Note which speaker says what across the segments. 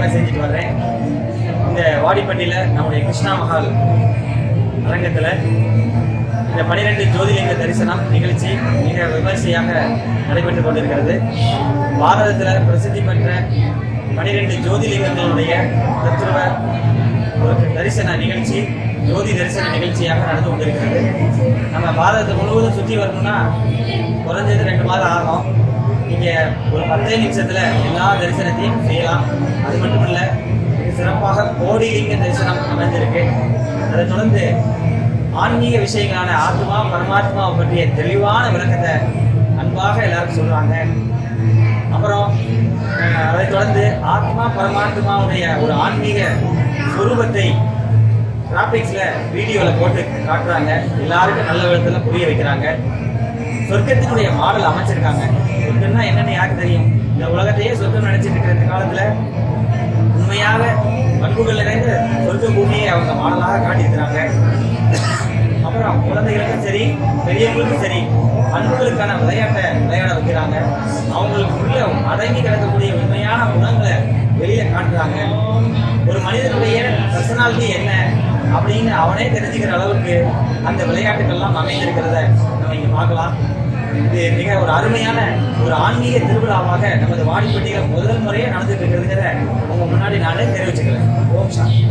Speaker 1: சேவை செஞ்சுட்டு வர்றேன். இந்த வாடிப்பட்டியில் நம்முடைய கிருஷ்ணா மஹால் அரங்கத்தில் இந்த பனிரெண்டு ஜோதிலிங்க தரிசனம் நிகழ்ச்சி மிக விமர்சையாக நடைபெற்று கொண்டிருக்கிறது. பாரதத்தில் பிரசித்தி பெற்ற பனிரெண்டு ஜோதிலிங்கங்களுடைய தத்துவ ஒரு தரிசன நிகழ்ச்சி ஜோதி தரிசன நிகழ்ச்சியாக நடந்து கொண்டிருக்கிறது. நம்ம பாரதத்தை முழுவதும் சுற்றி வரணும்னா குறைஞ்சது ரெண்டு மாதம் ஆகும். நீங்கள் ஒரு பத்தே நிமிஷத்தில் எல்லா தரிசனத்தையும் செய்யலாம். அது மட்டும் இல்லை மிக சிறப்பாக கோடி லிங்க தரிசனம் அமைஞ்சிருக்கு அதை தொடர்ந்து ஆன்மீக விஷயங்களான ஆத்மா பரமாத்மாவை பற்றிய தெளிவான விளக்கத்தை அன்பாக எல்லாரும் சொல்கிறாங்க அப்புறம் அதை அதைத் தொடர்ந்து ஆத்மா பரமாத்மாவுடைய ஒரு ஆன்மீக சுரூபத்தை கிராபிக்ஸில் வீடியோவில் போட்டு காட்டுறாங்க. எல்லாருக்கும் நல்ல விதத்தில் புரிய வைக்கிறாங்க. சொர்க்கத்தினுடைய மாடல் அமைச்சிருக்காங்க. சொர்க்கம்னா என்னன்னு யாருக்கு தெரியும்? இந்த உலகத்தையே சொர்க்கம் நினைச்சிட்டு இருக்கிற இந்த உண்மையாக பண்புகள் நிறைந்த சொர்க்க பூமியை அவங்க மாடலாக காட்டியிருக்கிறாங்க. அப்புறம் குழந்தைகளுக்கும் சரி பெரியவங்களுக்கும் சரி பண்புகளுக்கான விளையாட்டை விளையாட வைக்கிறாங்க. அவங்களுக்கு உள்ள அடங்கி கிடக்கக்கூடிய உண்மையான குணங்களை வெளியில காட்டுறாங்க. ஒரு மனிதனுடைய பர்சனாலிட்டி என்ன அப்படின்னு அவனே தெரிஞ்சுக்கிற அளவுக்கு அந்த விளையாட்டுகள்லாம் அமைந்திருக்கிறத நம்ம இங்கே பார்க்கலாம். இது மிக ஒரு அருமையான ஒரு ஆன்மீக திருவிழாவாக நமது வாடிப்பட்டியில் முதல் முறையே நடந்துட்டு இருக்கிறதுங்கிறத உங்க முன்னாடி நானே தெரிவிச்சுக்கிறேன். ஓம் சாந்தி.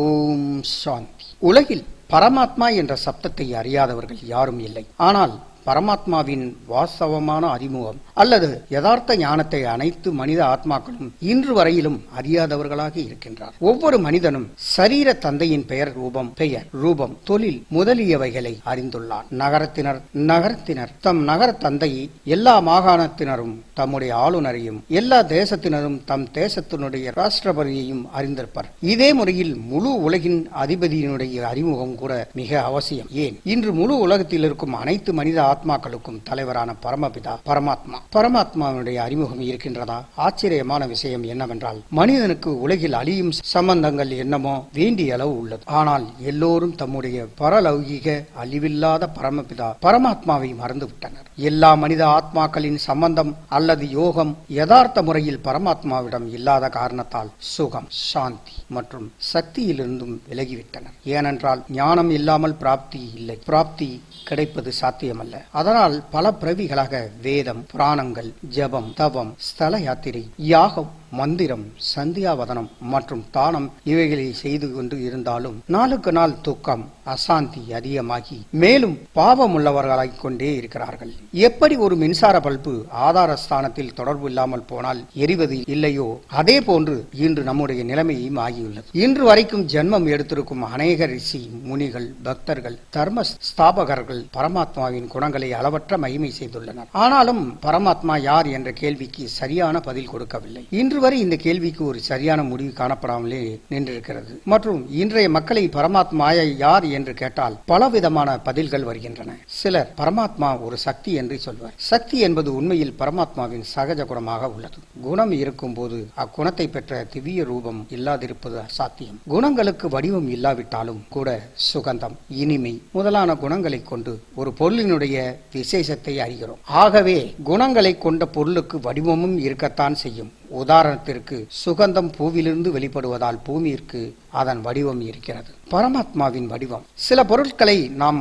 Speaker 2: ஓம் சாந்தி. உலகில் பரமாத்மா என்ற சப்தத்தை அறியாதவர்கள் யாரும் இல்லை. ஆனால் பரமாத்மாவின் வாஸ்தவமான அறிமுகம் அல்லது யதார்த்த ஞானத்தை அனைத்து மனித ஆத்மாக்களும் இன்று வரையிலும் அறியாதவர்களாக இருக்கின்றார். ஒவ்வொரு மனிதனும் சரீர தந்தையின் பெயர் ரூபம் பெயர் ரூபம் தொழில் முதலியவைகளை அறிந்துள்ளார் நகரத்தினர் நகரத்தினர் தம் நகர தந்தையை எல்லா மாகாணத்தினரும் தம்முடைய ஆளுநரையும் எல்லா தேசத்தினரும் தம் தேசத்தினுடைய ராஷ்டிரபதியையும் அறிந்திருப்பர். இதே முறையில் முழு உலகின் அதிபதியினுடைய அறிமுகம் கூட மிக அவசியம். ஏன்? இன்று முழு உலகத்தில் இருக்கும் அனைத்து மனித ஆத்மாக்களுக்கும் தலைவரான பரமபிதா பரமாத்மா. பரமாத்மாவினுடைய அறிமுகம் இருக்கின்றதா? ஆச்சரியமான விஷயம் என்னவென்றால் மனிதனுக்கு உலகில் அழியும் சம்பந்தங்கள் என்னமோ வேண்டிய அளவு உள்ளது. ஆனால் எல்லோரும் தம்முடைய பரலௌகிக அழிவில்லாத பரமபிதா பரமாத்மாவை மறந்துவிட்டனர். எல்லா மனித ஆத்மாக்களின் சம்பந்தம் அல்லது யோகம் யதார்த்த முறையில் பரமாத்மாவிடம் இல்லாத காரணத்தால் சுகம் சாந்தி மற்றும் சக்தியிலிருந்தும் விலகிவிட்டனர். ஏனென்றால் ஞானம் இல்லாமல் பிராப்தி இல்லை. பிராப்தி கிடைப்பது சாத்தியமல்ல. அதனால் பல பிரவிகளாக வேதம் புராணங்கள் ஜபம் தவம் ஸ்தல யாத்திரை யாகம் மந்திரம் சந்தியாவதனம் மற்றும் தானம் இவைகளை செய்து கொண்டு இருந்தாலும் நாளுக்கு நாள் துக்கம் அசாந்தி அதிகமாகி மேலும் பாவம் உள்ளவர்களாகிக் கொண்டே இருக்கிறார்கள். எப்படி ஒரு மின்சார பல்பு ஆதார ஸ்தானத்தில் தொடர்பு இல்லாமல் போனால் எரிவது இல்லையோ? அதே போன்று இன்று நம்முடைய நிலைமையும் ஆகியுள்ளது. இன்று வரைக்கும் ஜென்மம் எடுத்திருக்கும் அநேக ரிஷி முனிகள் பக்தர்கள் தர்ம ஸ்தாபகர்கள் பரமாத்மாவின் குணங்களை அளவற்ற மகிமை செய்துள்ளனர். ஆனாலும் பரமாத்மா யார் என்ற கேள்விக்கு சரியான பதில் கொடுக்கவில்லை. இன்று வரை இந்த கேள்விக்கு ஒரு சரியான முடிவு காணப்படாமலே நின்றிருக்கிறது. மற்றும் இன்றைய மக்களை பரமாத்மா யார் என்று கேட்டால் பலவிதமான பதில்கள் வருகின்றன. சிலர் பரமாத்மா ஒரு சக்தி என்று சொல்வார். சக்தி என்பது உண்மையில் பரமாத்மாவின் சகஜ குணமாக உள்ளது. குணம் இருக்கும் போது அக்குணத்தை பெற்ற திவ்ய ரூபம் இல்லாதிருப்பது அசாத்தியம். குணங்களுக்கு வடிவம் இல்லாவிட்டாலும் கூட சுகந்தம் இனிமை முதலான குணங்களை கொண்டு ஒரு பொருளினுடைய விசேஷத்தை அறிகிறோம். ஆகவே குணங்களை கொண்ட பொருளுக்கு வடிவமும் இருக்கத்தான் செய்யும். உதாரணத்திற்கு சுகந்தம் பூவிலிருந்து வெளிப்படுவதால் பூமியிற்கு அதன் வடிவம் இருக்கிறது. பரமாத்மாவின் வடிவம். சில பொருட்களை நாம்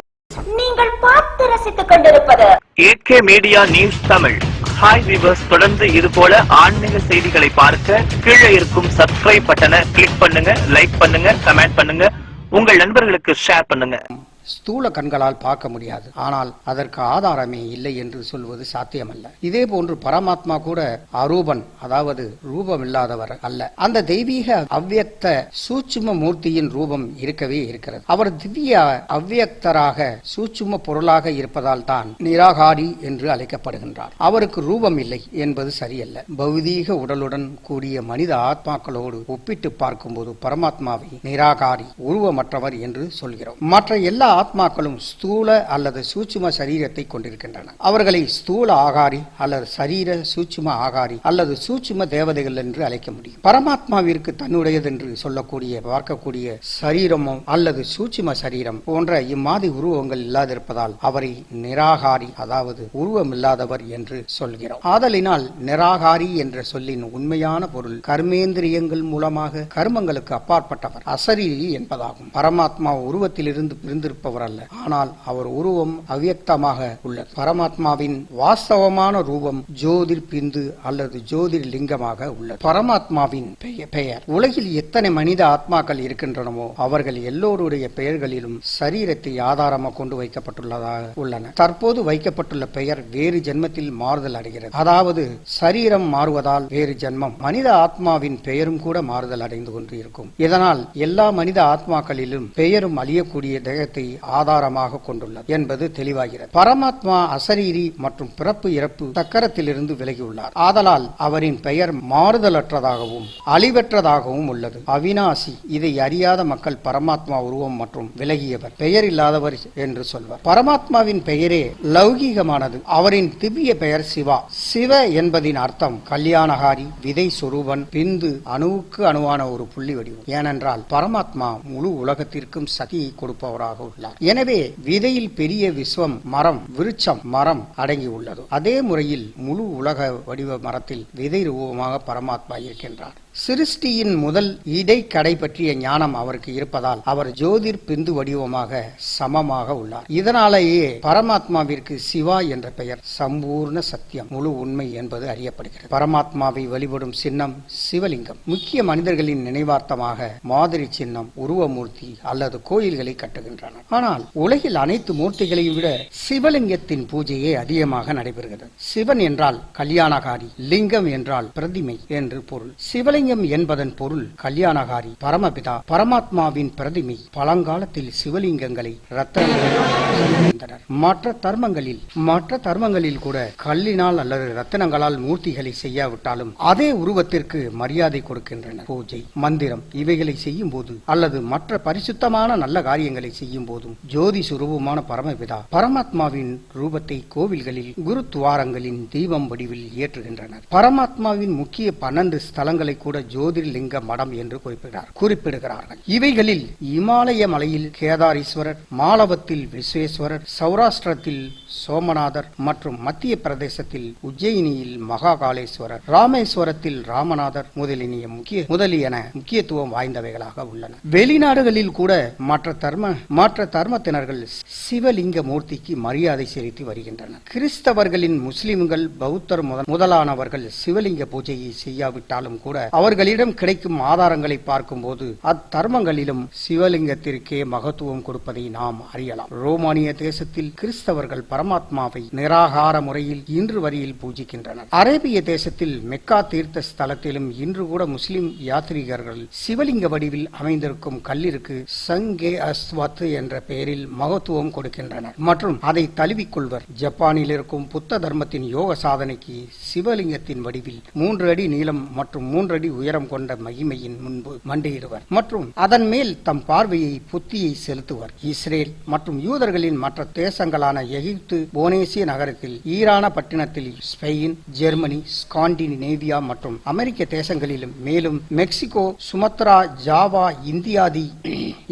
Speaker 3: நீங்கள் பார்த்து ரசித்துக் கொண்டிருப்பது
Speaker 4: AK media news Tamil. Hi viewers தொடர்ந்து இது போல ஆன்மீக செய்திகளை பார்க்க கீழே இருக்கும் சப்ஸ்கிரைப் பட்டனை கிளிக் பண்ணுங்க லைக் பண்ணுங்க கமெண்ட் பண்ணுங்க. உங்கள் நண்பர்களுக்கு ஷேர் பண்ணுங்க.
Speaker 2: ஸ்தூல கண்களால் பார்க்க முடியாது. ஆனால் அதற்கு ஆதாரமே இல்லை என்று சொல்வது சாத்தியமல்ல. இதே போன்று பரமாத்மா கூட அரூபன் அதாவது ரூபமில்லாதவர் அல்ல. அந்த தெய்வீக அவ்வியக்த சூட்சும மூர்த்தியின் ரூபம் இருக்கவே இருக்கிறது. அவர் திவ்ய அவ்வியக்தராக சூட்சும பொருளாக இருப்பதால் தான் நிராகாரி என்று அழைக்கப்படுகின்றார். அவருக்கு ரூபம் இல்லை என்பது சரியல்ல. பௌதீக உடலுடன் கூடிய மனித ஆத்மாக்களோடு ஒப்பிட்டு பார்க்கும்போது பரமாத்மாவை நிராகாரி உருவமற்றவர் என்று சொல்கிறோம். மற்ற எல்லா ஆத்மாக்களும் ஸ்தூல அல்லது சூட்சும சரீரத்தை கொண்டிருக்கின்றன. அவர்களை ஸ்தூல ஆகாரி அல்லது சரீர சூட்சும ஆகாரி அல்லது சூட்சும தேவதைகள் என்று அழைக்க முடியும். பரமாத்மாவிற்கு தன்னுடையது என்று சொல்லக்கூடிய பார்க்கக்கூடிய சரீரமும் அல்லது சூட்சும சரீரம் போன்ற இம்மாதி உருவங்கள் இல்லாதிருப்பதால் அவரை நிராகாரி அதாவது உருவம் இல்லாதவர் என்று சொல்கிறோம். ஆதலினால் நிராகாரி என்ற சொல்லின் உண்மையான பொருள் கர்மேந்திரியங்கள் மூலமாக கர்மங்களுக்கு அப்பாற்பட்டவர் அசரீரி என்பதாகும். பரமாத்மா உருவத்திலிருந்து பிரிந்திருப்பவர் இருப்பவர் அல்ல ஆனால் அவர் உருவம் அவ்வியக்தமாக உள்ளது. பரமாத்மாவின் வாஸ்தவமான ரூபம் ஜோதிர் பிந்து அல்லது ஜோதிர் லிங்கமாக உள்ளது. பரமாத்மாவின் பெயர். உலகில் எத்தனை மனித ஆத்மாக்கள் இருக்கின்றனவோ அவர்கள் எல்லோருடைய பெயர்களிலும் சரீரத்தை ஆதாரமாக கொண்டு வைக்கப்பட்டுள்ளதாக உள்ளன. தற்போது வைக்கப்பட்டுள்ள பெயர் வேறு ஜென்மத்தில் மாறுதல் அடைகிறது. அதாவது சரீரம் மாறுவதால் வேறு ஜென்மம். மனித ஆத்மாவின் பெயரும் கூட மாறுதல் அடைந்து கொண்டு இருக்கும். இதனால் எல்லா மனித ஆத்மாக்களிலும் பெயரும் அழியக்கூடிய தேகத்தை ஆதாரமாக கொண்டுள்ளது என்பது தெளிவாகிறது. பரமாத்மா அசரீரி மற்றும் பிறப்பு இறப்பு சக்கரத்திலிருந்து விலகியுள்ளார். ஆதலால் அவரின் பெயர் மாறுதலற்றதாகவும் அழிவற்றதாகவும் உள்ளது. அவினாசி இதை அறியாத மக்கள் பரமாத்மா உருவம் மற்றும் விலகியவர் பெயர் இல்லாதவர் என்று சொல்வர். பரமாத்மாவின் பெயரே லௌகீகமானது. அவரின் திவ்ய பெயர் சிவா. சிவ என்பதின் அர்த்தம் கல்யாணகாரி விதை சொரூபன் பிந்து அணுவுக்கு அணுவான ஒரு புள்ளி வடிவம். ஏனென்றால் பரமாத்மா முழு உலகத்திற்கும் சக்தியை கொடுப்பவராக உள்ளார். எனவே விதையில் பெரிய விஸ்வம் மரம் விருட்சம் மரம் அடங்கி உள்ளது அதே முறையில் முழு உலக வடிவ மரத்தில் விதை ரூபமாக பரமாத்மா இருக்கின்றார். சிருஷ்டியின் முதல் இடைக்கடை பற்றிய ஞானம் அவருக்கு இருப்பதால் அவர் ஜோதிர் பிந்து வடிவமாக சமமாக உள்ளார். இதனாலேயே பரமாத்மாவிற்கு சிவா என்ற பெயர் சம்பூர்ண சத்தியம் முழு உண்மை என்பது அறியப்படுகிறது. பரமாத்மாவை வழிபடும் சின்னம் சிவலிங்கம். முக்கிய மனிதர்களின் நினைவார்த்தமாக மாதிரி சின்னம் உருவமூர்த்தி அல்லது கோயில்களை கட்டுகின்றனர் ஆனால் உலகில் அனைத்து மூர்த்திகளையும் விட சிவலிங்கத்தின் பூஜையே அதிகமாக நடைபெறுகிறது. சிவன் என்றால் கல்யாணகாரி லிங்கம் என்றால் பிரதிமை என்று பொருள். சிவலிங்கம் என்பதன் பொருள் கல்யாணகாரி பரமபிதா பரமாத்மாவின் பிரதிமை. பழங்காலத்தில் சிவலிங்கங்களை ரத்தனர் மற்ற தர்மங்களில் மற்ற தர்மங்களில் கூட கல்லினால் அல்லது ரத்தனங்களால் மூர்த்திகளை செய்யாவிட்டாலும் அதே உருவத்திற்கு மரியாதை கொடுக்கின்றனர். பூஜை மந்திரம் இவைகளை செய்யும் போது அல்லது மற்ற பரிசுத்தமான நல்ல காரியங்களை செய்யும் போதும். ஜோதி சுரூபமான பரமபிதா பரமாத்மாவின் ரூபத்தை கோவில்களில் குருத்வாரங்களின் தீபம் வடிவில் ஏற்றுகின்றனர். பரமாத்மாவின் முக்கிய பன்னெண்டு ஸ்தலங்களை கூட ஜோதிர்லிங்க மடம் என்று குறிப்பிடுகிறார் குறிப்பிடுகிறார்கள். இவைகளில் இமாலய மலையில் கேதாரீஸ்வரர் மாலவத்தில் விஸ்வேஸ்வரர் சௌராஷ்டிரத்தில் சோமநாதர் மற்றும் மத்திய பிரதேசத்தில் உஜ்ஜயினியில் மகாகாலேஸ்வரர் ராமேஸ்வரத்தில் ராமநாதர் முதலினிய முக்கிய முதலியன முக்கியத்துவம் வாய்ந்தவைகளாக உள்ளன. வெளிநாடுகளில் கூட மற்ற தர்ம மற்ற தர்மத்தினர்கள் சிவலிங்க மூர்த்திக்கு மரியாதை செலுத்தி வருகின்றனர். கிறிஸ்தவர்களின் முஸ்லிம்கள் பௌத்தர் முதலானவர்கள் சிவலிங்க பூஜையை செய்யாவிட்டாலும் கூட அவர்களிடம் கிடைக்கும் ஆதாரங்களை பார்க்கும்போது அத்தர்மங்களிலும் சிவலிங்கத்திற்கே மகத்துவம் கொடுப்பதை நாம் அறியலாம். ரோமானிய தேசத்தில் கிறிஸ்தவர்கள் பரமாத்மாவை நிராகார முறையில் இன்று வரையில் பூஜிக்கின்றனர். அரேபிய தேசத்தில் மெக்கா தீர்த்த ஸ்தலத்திலும் இன்று கூட முஸ்லிம் யாத்ரீகர்கள் சிவலிங்க வடிவில் அமைந்திருக்கும் கல்லிற்கு சங்கே அஸ்வத் என்ற பெயரில் மகத்துவம் கொடுக்கின்றனர். மற்றும் அதை தழுவிக்கொள்வர் ஜப்பானில் இருக்கும் புத்த தர்மத்தின் யோக சாதனைக்கு சிவலிங்கத்தின் வடிவில் மூன்று அடி நீளம் மற்றும் மூன்று அடி உயரம் கொண்ட மகிமையின் முன்பு மண்டியிடுவர். மற்றும் அதன் மேல் தம் பார்வையை புத்தியை செலுத்துவர். இஸ்ரேல் மற்றும் யூதர்களின் மற்ற தேசங்களான எகிப்து போனேசிய நகரத்தில் ஈரான பட்டினத்தில் ஸ்பெயின் ஜெர்மனி ஸ்காண்டினேவியா மற்றும் அமெரிக்க தேசங்களிலும் மேலும் மெக்சிகோ சுமத்ரா ஜாவா இந்தியாதி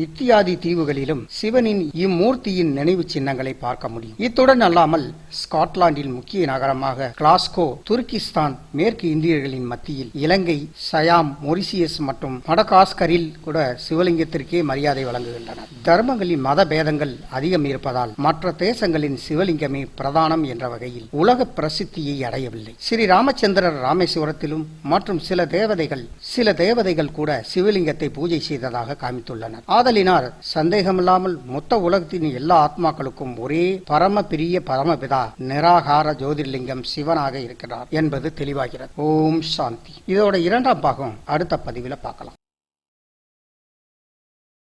Speaker 2: இத்தியாதி தீவுகளிலும் சிவனின் இம்மூர்த்தியின் நினைவு சின்னங்களை பார்க்க முடியும். இத்துடன் அல்லாமல் ஸ்காட்லாந்தின் முக்கிய நகரமாக கிளாஸ்கோ துருக்கிஸ்தான் மேற்கு இந்தியர்களின் மத்தியில் இலங்கை சயாம் மொரிசியஸ் மற்றும் மடகாஸ்கரில் கூட சிவலிங்கத்திற்கே மரியாதை வழங்குகின்றனர் தர்மங்களின் மத பேதங்கள் அதிகம் இருப்பதால் மற்ற தேசங்களின் சிவலிங்கமே பிரதானம் என்ற வகையில் உலக பிரசித்தியை அடையவில்லை. ஸ்ரீ ராமச்சந்திரர் ராமேஸ்வரத்திலும் மற்றும் சில தேவதைகள் சில தேவதைகள் கூட சிவலிங்கத்தை பூஜை செய்ததாக காமித்துள்ளனர். ஆதலினால் சந்தேகமில்லாமல் மொத்த உலகத்தின் எல்லா ஆத்மாக்களுக்கும் ஒரே பரம பிரிய பரமபிதா நிராகார ஜோதிர்லிங்கம் சிவனாக இருக்கிறார் என்பது தெளிவாகிறது. ஓம் சாந்தி. இதோட இரண்டாம் பாகம் அடுத்த பதிவில் பார்க்கலாம்.